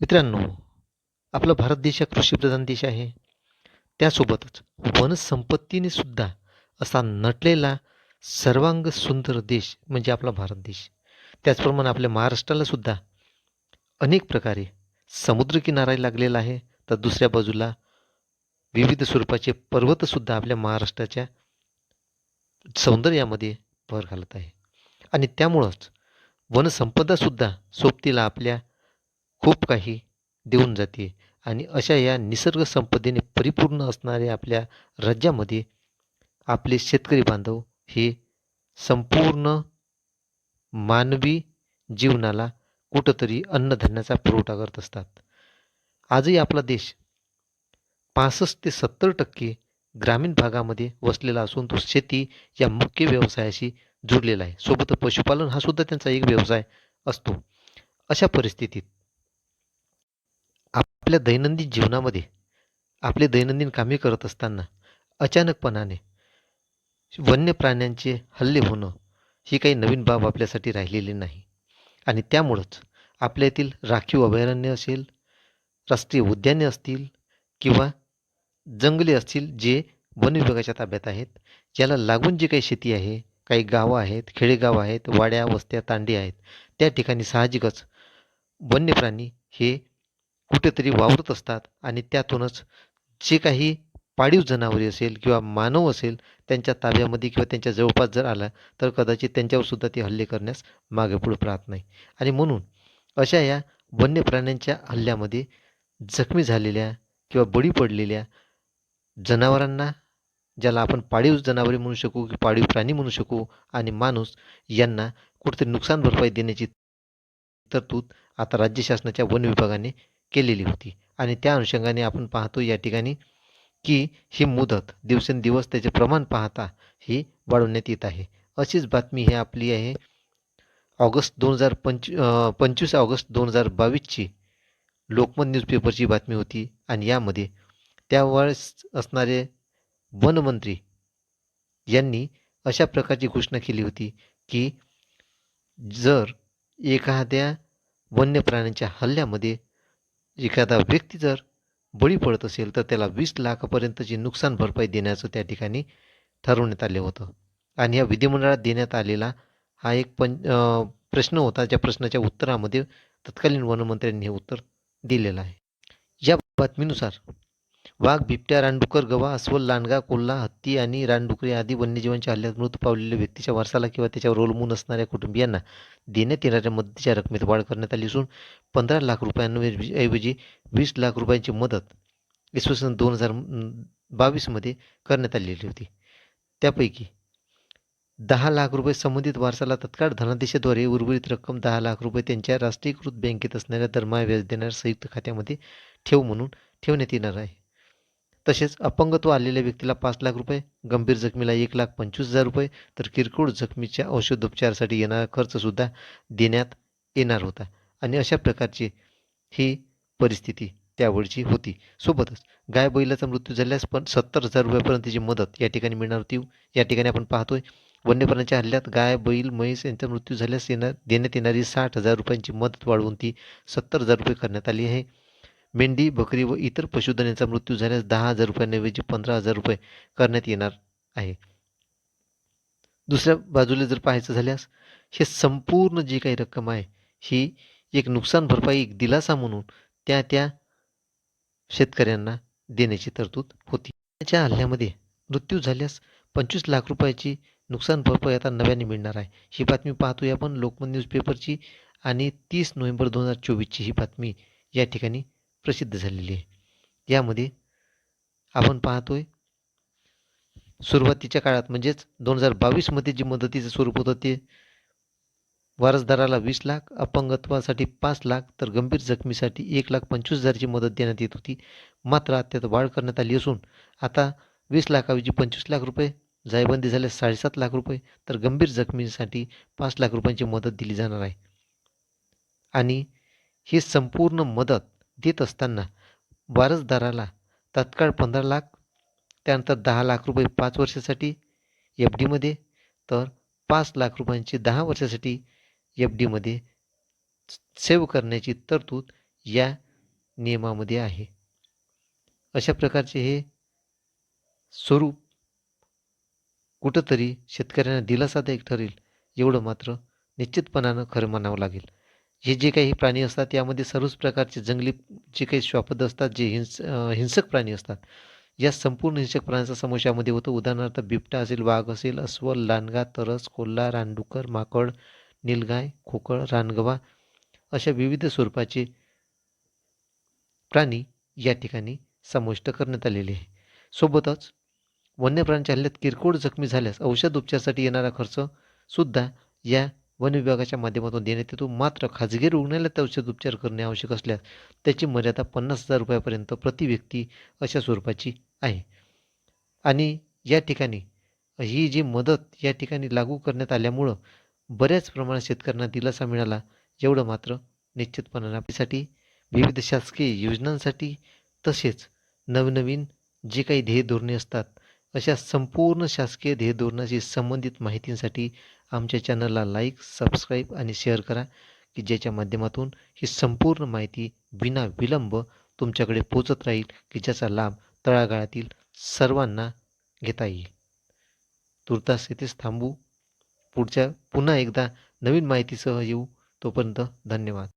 मित्रांनो आपला भारत देश हा कृषीप्रधान देश आहे. त्यासोबतच वनसंपत्तीने सुद्धा असा नटलेला सर्वांग सुंदर देश म्हणजे आपला भारत देश. त्याचप्रमाणे आपल्या महाराष्ट्राला सुद्धा अनेक प्रकारे समुद्रकिनारा लागलेला आहे. तर दुसऱ्या बाजूला विविध स्वरूपाचे पर्वतसुद्धा आपल्या महाराष्ट्राच्या सौंदर्यामध्ये भर घालत आहे. आणि त्यामुळंच वनसंपदासुद्धा सोबतीला आपल्या खूप काही देऊन जाते. आणि अशा या निसर्ग संपदेने परिपूर्ण असणाऱ्या आपल्या राज्यामध्ये आपले शेतकरी बांधव हे संपूर्ण मानवी जीवनाला कुठंतरी अन्नधान्याचा पुरवठा करत असतात. आजही आपला देश पासष्ट ते सत्तर टक्के ग्रामीण भागामध्ये वसलेला असून तो शेती या मुख्य व्यवसायाशी जुडलेला आहे. सोबत पशुपालन हा सुद्धा त्यांचा एक व्यवसाय असतो. अशा परिस्थितीत आपल्या दैनंदिन जीवनामध्ये आपले दैनंदिन कामे करत असताना अचानकपणाने वन्य प्राण्यांचे हल्ले होणं ही काही नवीन बाब आपल्यासाठी राहिलेली नाही. आणि त्यामुळंच आपल्या येथील राखीव अभयारण्य असेल राष्ट्रीय उद्याने असतील किंवा जंगले असतील जे वन विभागाच्या ताब्यात आहेत ज्याला लागून जे काही शेती आहे काही गावं आहेत खेडेगाव आहेत वाड्या वस्त्या तांडी आहेत त्या ठिकाणी साहजिकच वन्य प्राणी हे कुठेतरी वावरत असतात आणि त्यातूनच जे काही पाळीव जनावरे असेल किंवा मानव असेल त्यांच्या ताब्यामध्ये किंवा त्यांच्या जवळपास जर आला तर कदाचित त्यांच्यावरसुद्धा ते हल्ले करण्यास मागे पुढे राहत नाही. आणि म्हणून अशा या वन्य प्राण्यांच्या हल्ल्यामध्ये जखमी झालेल्या किंवा बळी पडलेल्या जनावरांना ज्याला आपण पाळीव जनावरे म्हणू शकू की पाळीव प्राणी म्हणू शकू आणि माणूस यांना कुठेतरी नुकसान भरपाई देण्याची तरतूद आता राज्य शासनाच्या वन विभागाने केलेली होती. आणि त्या अनुषंगाने आपण पाहतो या ठिकाणी की ही मुदत दिवसेंदिवस त्याचे प्रमाण पाहता ही वाढवण्यात येत आहे. अशीच बातमी ही आपली आहे. ऑगस्ट दोन हजार पंचवी पंचवीस ऑगस्ट दोन हजार बावीसची लोकमत न्यूजपेपरची बातमी होती. आणि यामध्ये त्यावेळेस असणारे वनमंत्री यांनी अशा प्रकारची घोषणा केली होती की जर एखाद्या वन्य प्राण्यांच्या हल्ल्यामध्ये एखादा व्यक्ती जर बळी पडत असेल तर त्याला वीस लाखापर्यंतची नुकसान भरपाई देण्याचं त्या ठिकाणी ठरवण्यात आले होतं. आणि या विधिमंडळात देण्यात आलेला हा एक पं प्रश्न होता ज्या प्रश्नाच्या उत्तरामध्ये तत्कालीन वनमंत्र्यांनी हे उत्तर दिलेलं आहे. या बातमीनुसार वाघ बिबट्या रानडुकर गवा अस्वल लांडगा कोल्हा हत्ती आणि रानडुकरे आदी वन्यजीवांच्या हल्ल्यात मृत पावलेल्या व्यक्तीच्या वारसाला किंवा त्याच्यावर अवलंबून असणाऱ्या कुटुंबियांना देण्यात येणाऱ्या मदतीच्या रकमेत वाढ करण्यात आली असून पंधरा लाख रुपयांऐवजी वीस लाख रुपयांची मदत इसवी सन दोन हजार बावीसमध्ये करण्यात आलेली होती. त्यापैकी दहा लाख रुपये संबंधित वारसाला तत्काळ धनादेशाद्वारे उर्वरित रक्कम दहा लाख रुपये त्यांच्या राष्ट्रीयकृत बँकेत असणाऱ्या दरमहा व्याज देणाऱ्या संयुक्त खात्यामध्ये ठेव म्हणून ठेवण्यात येणार आहे. तसेच अपंगत्व आलेल्या व्यक्तीला पाच लाख रुपये गंभीर जखमीला एक लाख पंचवीस हजार रुपये तर किरकोळ जखमीच्या औषधोपचारासाठी येणारा खर्चसुद्धा देण्यात येणार होता. आणि अशा प्रकारची ही परिस्थिती त्यावेळची होती. सोबतच गाय बैलाचा मृत्यू झाल्यास पण सत्तर हजार रुपयापर्यंतची मदत या ठिकाणी मिळणार होती या ठिकाणी आपण पाहतोय वन्यप्राण्यांच्या हल्ल्यात गाय बैल म्हैस यांचा मृत्यू झाल्यास येणार देण्यात येणारी साठ हजार रुपयांची मदत वाढवून ती सत्तर हजार रुपये करण्यात आली आहे. मेंढी बकरी व इतर पशुधन यांचा मृत्यू झाल्यास दहा हजार रुपयांऐवजी पंधरा हजार रुपये करण्यात येणार आहे. दुसऱ्या बाजूला जर पाहायचं झाल्यास हे संपूर्ण जी काही रक्कम आहे ही एक नुकसान भरपाई एक दिलासा म्हणून त्या त्या शेतकऱ्यांना देण्याची तरतूद होती. त्याच्या हल्ल्यामध्ये मृत्यू झाल्यास पंचवीस लाख रुपयाची नुकसान भरपाई आता नव्याने मिळणार आहे. ही बातमी पाहतोय आपण लोकमत न्यूजपेपरची आणि तीस नोव्हेंबर दोन हजार चोवीसची ही बातमी या ठिकाणी प्रसिद्ध झालेली आहे. यामध्ये आपण पाहतोय सुरुवातीच्या काळात म्हणजेच दोन हजार बावीसमध्ये जी मदतीचं स्वरूप होतं ते वारसदाराला वीस लाख अपंगत्वासाठी पाच लाख तर गंभीर जखमीसाठी एक लाख पंचवीस हजारची मदत देण्यात येत होती. मात्र त्यात वाढ करण्यात आली असून आता वीस लाखाऐवजी पंचवीस लाख रुपये जायबंदी झाल्यास साडेसात लाख रुपये तर गंभीर जखमींसाठी पाच लाख रुपयांची मदत दिली जाणार आहे. आणि ही संपूर्ण मदत देत असताना वारसदाराला तत्काळ पंधरा लाख त्यानंतर दहा लाख रुपये पाच वर्षासाठी एफ डीमध्ये तर पाच लाख रुपयांची दहा वर्षासाठी एफ डीमध्ये सेव्ह करण्याची तरतूद या नियमामध्ये आहे. अशा प्रकारचे हे स्वरूप कुठंतरी शेतकऱ्यांना दिलासादायक ठरेल एवढं मात्र निश्चितपणानं खरं म्हणावं लागेल. हे जे काही प्राणी असतात यामध्ये सर्वच प्रकारचे जंगली जे काही श्वापद असतात जे हिंस हिंसक प्राणी असतात या संपूर्ण हिंसक प्राण्यांचा समावेश यामध्ये होतो. उदाहरणार्थ बिबटा असेल वाघ असेल अस्वल लांडगा तरस कोल्हा रानडुकर माकड नीलगाय खोकळ रानगवा अशा विविध स्वरूपाचे प्राणी या ठिकाणी समाविष्ट करण्यात आलेले आहे. सोबतच वन्य प्राण्यांच्या हल्ल्यात किरकोळ जखमी झाल्यास औषध उपचारासाठी येणारा खर्च सुद्धा या वन विभागाच्या माध्यमातून देण्यात येतो. मात्र खाजगी रुग्णालयात औषध उपचार करणे आवश्यक असल्यास त्याची मर्यादा पन्नास हजार रुपयापर्यंत प्रति व्यक्ती अशा स्वरूपाची आहे. आणि या ठिकाणी ही जी मदत या ठिकाणी लागू करण्यात आल्यामुळं बऱ्याच प्रमाणात शेतकऱ्यांना दिलासा मिळाला. एवढं मात्र निश्चितपणानं आपल्यासाठी विविध शासकीय योजनांसाठी तसेच नवनवीन जे काही ध्येय धोरणे असतात अशा संपूर्ण शासकीय ध्येय धोरणाशी संबंधित माहितींसाठी आमच्या चॅनलला लाईक सबस्क्राईब आणि शेअर करा की ज्याच्या माध्यमातून ही संपूर्ण माहिती विना विलंब तुमच्याकडे पोचत राहील की ज्याचा लाभ तळागाळातील सर्वांना घेता येईल. तुर्तास येथेच थांबू. पुढच्या पुन्हा एकदा नवीन माहितीसह येऊ. तोपर्यंत धन्यवाद.